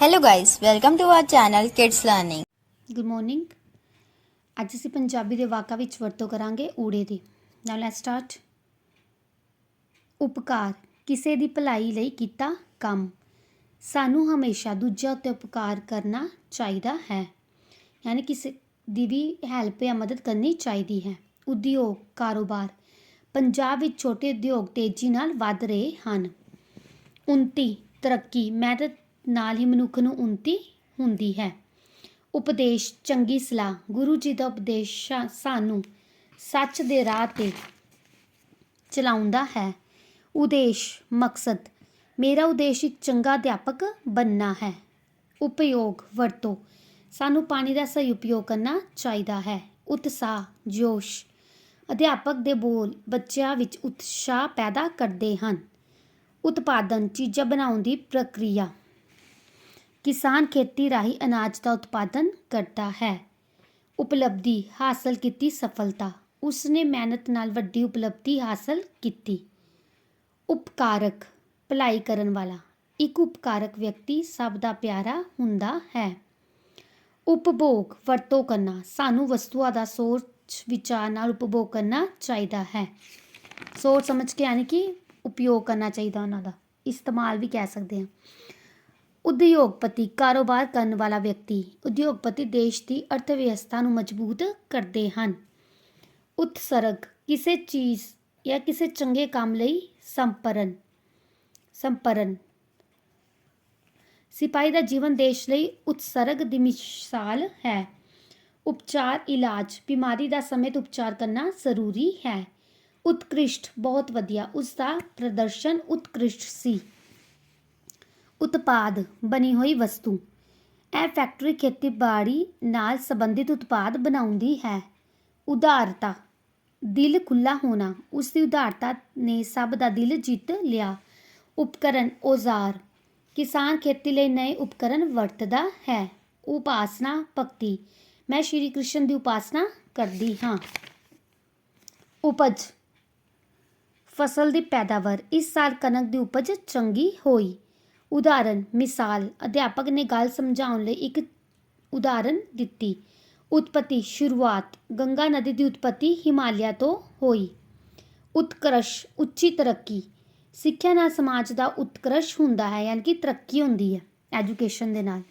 Hello guys, welcome to our channel Kids Learning. Good morning ਅੱਜ ਅਸੀਂ ਪੰਜਾਬੀ ਦੇ ਵਾਕਾਂ ਵਿੱਚ ਵਰਤੋਂ ਕਰਾਂਗੇ ਊੜੇ ਦੀ। ਨਾਓ ਲੈਟਸ ਸਟਾਰਟ ਉਪਕਾਰ ਕਿਸੇ ਦੀ ਭਲਾਈ ਲਈ ਕੀਤਾ ਕੰਮ। ਸਾਨੂੰ ਹਮੇਸ਼ਾ ਦੂਜਿਆਂ ਉੱਤੇ ਉਪਕਾਰ ਕਰਨਾ ਚਾਹੀਦਾ ਹੈ। ਯਾਨੀ ਕਿਸੇ ਦੀ ਵੀ ਹੈਲਪ ਜਾਂ ਮਦਦ ਕਰਨੀ ਚਾਹੀਦੀ ਹੈ। ਉਦਯੋਗ ਕਾਰੋਬਾਰ ਪੰਜਾਬ ਵਿੱਚ ਛੋਟੇ ਉਦਯੋਗ ਤੇਜ਼ੀ ਨਾਲ ਵੱਧ ਰਹੇ ਹਨ। ਉੱਨਤੀ ਤਰੱਕੀ ਮਿਹਨਤ ਨਾਲ ਹੀ ਮਨੁੱਖ ਨੂੰ ਉੱਨਤੀ ਹੁੰਦੀ ਹੈ। ਉਪਦੇਸ਼, ਚੰਗੀ ਸਲਾਹ। ਗੁਰੂ ਜੀ ਦਾ ਉਪਦੇਸ਼ ਸਾਨੂੰ ਸੱਚ ਦੇ ਰਾਹ ਤੇ ਚਲਾਉਂਦਾ ਹੈ। ਉਦੇਸ਼, ਮਕਸਦ। ਮੇਰਾ ਉਦੇਸ਼ ਇੱਕ ਚੰਗਾ ਅਧਿਆਪਕ ਬਣਨਾ ਹੈ। ਉਪਯੋਗ, ਵਰਤੋਂ। ਸਾਨੂੰ ਪਾਣੀ ਦਾ ਸਹੀ ਉਪਯੋਗ ਕਰਨਾ ਚਾਹੀਦਾ ਹੈ। ਉਤਸ਼ਾਹ, ਜੋਸ਼। ਅਧਿਆਪਕ ਦੇ ਬੋਲ ਬੱਚਿਆਂ ਵਿੱਚ ਉਤਸ਼ਾਹ ਪੈਦਾ ਕਰਦੇ ਹਨ। ਉਤਪਾਦਨ, ਚੀਜ਼ਾਂ ਬਣਾਉਣ ਦੀ ਪ੍ਰਕਿਰਿਆ। ਕਿਸਾਨ ਖੇਤੀ ਰਾਹੀਂ ਅਨਾਜ ਦਾ ਉਤਪਾਦਨ ਕਰਦਾ ਹੈ। ਉਪਲਬਧੀ ਹਾਸਲ ਕੀਤੀ ਸਫਲਤਾ। ਉਸਨੇ ਮਿਹਨਤ ਨਾਲ ਵੱਡੀ ਉਪਲਬਧੀ ਹਾਸਲ ਕੀਤੀ। ਉਪਕਾਰਕ ਭਲਾਈ ਕਰਨ ਵਾਲਾ। ਇੱਕ ਉਪਕਾਰਕ ਵਿਅਕਤੀ ਸਭ ਦਾ ਪਿਆਰਾ ਹੁੰਦਾ ਹੈ। ਉਪਭੋਗ ਵਰਤੋਂ ਕਰਨਾ। ਸਾਨੂੰ ਵਸਤੂਆਂ ਦਾ ਸੋਚ ਵਿਚਾਰ ਨਾਲ ਉਪਭੋਗ ਕਰਨਾ ਚਾਹੀਦਾ ਹੈ। ਸੋਚ ਸਮਝ ਕੇ ਯਾਨੀ ਕਿ ਉਪਯੋਗ ਕਰਨਾ ਚਾਹੀਦਾ ਉਹਨਾਂ ਦਾ। ਇਸਤੇਮਾਲ ਵੀ ਕਹਿ ਸਕਦੇ ਹਾਂ। ਉਦਯੋਗਪਤੀ ਕਾਰੋਬਾਰ ਕਰਨ ਵਾਲਾ ਵਿਅਕਤੀ ਉਦਯੋਗਪਤੀ ਦੇਸ਼ ਦੀ ਅਰਥ ਵਿਵਸਥਾ ਨੂੰ ਮਜ਼ਬੂਤ ਕਰਦੇ ਹਨ। ਉਤਸਰਗ ਕਿਸੇ ਚੀਜ਼ ਜਾਂ ਕਿਸੇ ਚੰਗੇ ਕੰਮ ਲਈ ਸੰਪਰਨ। ਸੰਪਰਨ। ਸਿਪਾਹੀ ਦਾ ਜੀਵਨ ਦੇਸ਼ ਲਈ ਉਤਸਰਗ ਦੀ ਮਿਸਾਲ ਹੈ। ਉਪਚਾਰ, ਇਲਾਜ, ਬਿਮਾਰੀ ਦਾ ਸਮੇਤ ਉਪਚਾਰ ਕਰਨਾ ਜ਼ਰੂਰੀ ਹੈ। ਉਤਕ੍ਰਿਸ਼ਟ ਬਹੁਤ ਵਧੀਆ ਉਸ ਦਾ ਪ੍ਰਦਰਸ਼ਨ ਉਤਕ੍ਰਿਸ਼ਟ ਸੀ। ਉਤਪਾਦ ਬਣੀ ਹੋਈ ਵਸਤੂ। ਇਹ ਫੈਕਟਰੀ ਖੇਤੀਬਾੜੀ ਨਾਲ ਸੰਬੰਧਿਤ ਉਤਪਾਦ ਬਣਾਉਂਦੀ ਹੈ। ਉਦਾਰਤਾ। ਦਿਲ ਖੁੱਲਾ ਹੋਣਾ। ਉਸ ਦੀ ਉਦਾਰਤਾ ਨੇ ਸਭ ਦਾ ਦਿਲ ਜਿੱਤ ਲਿਆ। ਉਪਕਰਨ ਔਜ਼ਾਰ। ਕਿਸਾਨ ਖੇਤੀ ਲਈ ਨਵੇਂ ਉਪਕਰਨ ਵਰਤਦਾ ਹੈ। ਉਪਾਸਨਾ ਭਗਤੀ। ਮੈਂ ਸ਼੍ਰੀ ਕ੍ਰਿਸ਼ਨ ਦੀ ਉਪਾਸਨਾ ਕਰਦੀ ਹਾਂ। ਉਪਜ। ਫਸਲ ਦੀ ਪੈਦਾਵਾਰ। ਇਸ ਸਾਲ ਕਣਕ ਦੀ ਉਪਜ ਚੰਗੀ ਹੋਈ। ਉਦਾਹਰਨ, ਮਿਸਾਲ, ਅਧਿਆਪਕ ਨੇ ਗੱਲ ਸਮਝਾਉਣ ਲਈ ਇੱਕ ਉਦਾਹਰਨ ਦਿੱਤੀ। ਉਤਪਤੀ, ਸ਼ੁਰੂਆਤ, ਗੰਗਾ ਨਦੀ ਦੀ ਉਤਪਤੀ ਹਿਮਾਲਿਆ ਤੋਂ ਹੋਈ। ਉਤਕਰਸ਼, ਉੱਚੀ ਤਰੱਕੀ। ਸਿੱਖਿਆ ਨਾਲ ਸਮਾਜ ਦਾ ਉਤਕਰਸ਼ ਹੁੰਦਾ ਹੈ, ਯਾਨੀ ਕਿ ਤਰੱਕੀ ਹੁੰਦੀ ਹੈ, ਐਜੂਕੇਸ਼ਨ ਦੇ ਨਾਲ।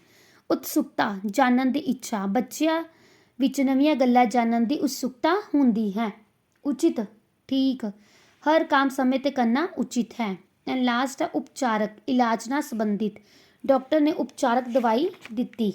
ਉਤਸੁਕਤਾ, ਜਾਣਨ ਦੀ ਇੱਛਾ। ਬੱਚਿਆਂ ਵਿੱਚ ਨਵੀਆਂ ਗੱਲਾਂ ਜਾਣਨ ਦੀ ਉਤਸੁਕਤਾ ਹੁੰਦੀ ਹੈ। ਉਚਿਤ, ਠੀਕ। ਹਰ ਕੰਮ ਸਮੇਂ ਤੇ ਕਰਨਾ ਉਚਿਤ ਹੈ। ਐਂਡ ਲਾਸਟ ਹੈ ਉਪਚਾਰਕ ਇਲਾਜ ਨਾਲ ਸੰਬੰਧਿਤ। ਡਾਕਟਰ ਨੇ ਉਪਚਾਰਕ ਦਵਾਈ ਦਿੱਤੀ।